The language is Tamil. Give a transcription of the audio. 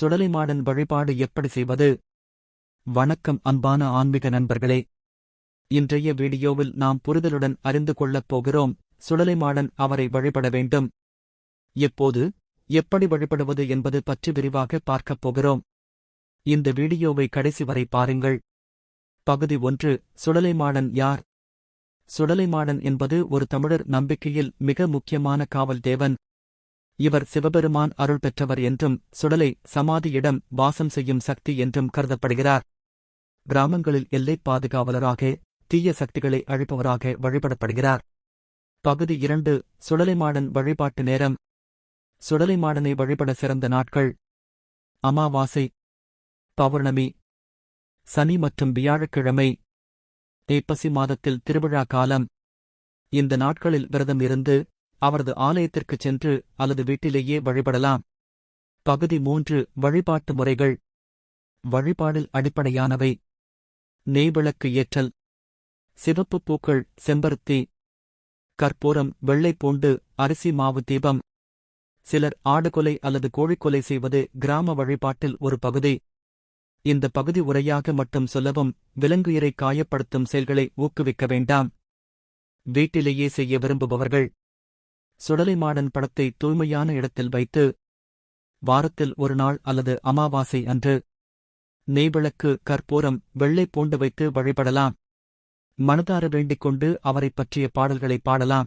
சுடலைமாடன் வழிபாடு எப்படி செய்வது? வணக்கம் அன்பான ஆன்மீக நண்பர்களே. இன்றைய வீடியோவில் நாம் புரிதலுடன் அறிந்து கொள்ளப் போகிறோம் சுடலைமாடன் அவரை வழிபட வேண்டும். எப்போது எப்படி வழிபடுவது என்பது பற்றி விரிவாக பார்க்கப் போகிறோம். இந்த வீடியோவை கடைசி வரை பாருங்கள். பகுதி ஒன்று சுடலைமாடன் யார்? சுடலைமாடன் என்பது ஒரு தமிழர் நம்பிக்கையில் மிக முக்கியமான காவல் தேவன். இவர் சிவபெருமான் அருள் பெற்றவர் என்றும் சுடலை சமாதியிடம் வாசம் செய்யும் சக்தி என்றும் கருதப்படுகிறார். கிராமங்களில் எல்லைப் பாதுகாவலராக தீய சக்திகளை அழிப்பவராக வழிபடப்படுகிறார். பகுதி இரண்டு சுடலைமாடன் வழிபாட்டு நேரம். சுடலைமாடனை வழிபட சிறந்த நாட்கள். அமாவாசை. பௌர்ணமி. சனி மற்றும் வியாழக்கிழமை. ஐப்பசி மாதத்தில் திருவிழா காலம். இந்த நாட்களில் விரதம் இருந்து அவரது ஆலயத்திற்குச் சென்று அல்லது வீட்டிலேயே வழிபடலாம். பகுதி மூன்று வழிபாட்டு முறைகள். வழிபாடில் அடிப்படையானவை. நெய்விளக்கு ஏற்றல். சிவப்பு பூக்கள் செம்பருத்தி. கற்பூரம் வெள்ளை பூண்டு அரிசி மாவு தீபம். சிலர் ஆடுகொலை அல்லது கோழிக்கொலை செய்வது கிராம வழிபாட்டில் ஒரு பகுதி. இந்த பகுதி உரையாக மட்டும் சொல்லவும் விலங்குயிரை காயப்படுத்தும் செயல்களை ஊக்குவிக்க வேண்டாம். வீட்டிலேயே செய்ய விரும்புபவர்கள். சுடலைமாடன் படத்தை தூய்மையான இடத்தில் வைத்து வாரத்தில் ஒரு நாள் அல்லது அமாவாசை அன்று நெய்விளக்கு கற்பூரம் வெள்ளை பூண்டு வைத்து வழிபடலாம். மனதார வேண்டிக் கொண்டு அவரைப் பற்றிய பாடல்களை பாடலாம்.